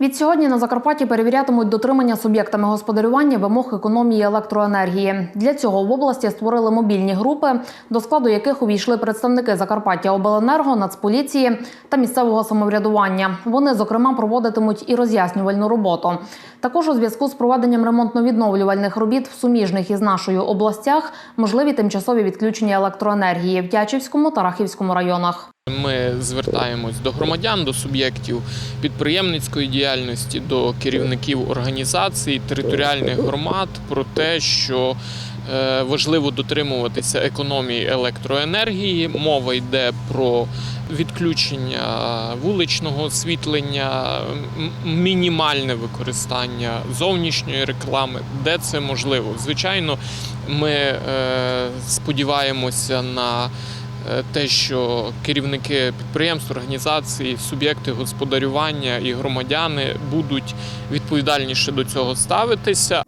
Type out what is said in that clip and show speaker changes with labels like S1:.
S1: Від сьогодні на Закарпатті перевірятимуть дотримання суб'єктами господарювання вимог економії електроенергії. Для цього в області створили мобільні групи, до складу яких увійшли представники Закарпаття Обленерго, Нацполіції та місцевого самоврядування. Вони, зокрема, проводитимуть і роз'яснювальну роботу. Також у зв'язку з проведенням ремонтно-відновлювальних робіт в суміжних із нашою областях можливі тимчасові відключення електроенергії в Тячівському та Рахівському районах.
S2: Ми звертаємось до громадян, до суб'єктів підприємницької діяльності, до керівників організацій, територіальних громад про те, що е, важливо дотримуватися економії електроенергії. Мова йде про відключення вуличного освітлення, мінімальне використання зовнішньої реклами, де це можливо. Звичайно, ми е, сподіваємося на те, що керівники підприємств, організацій, суб'єкти господарювання і громадяни будуть відповідальніше до цього ставитися.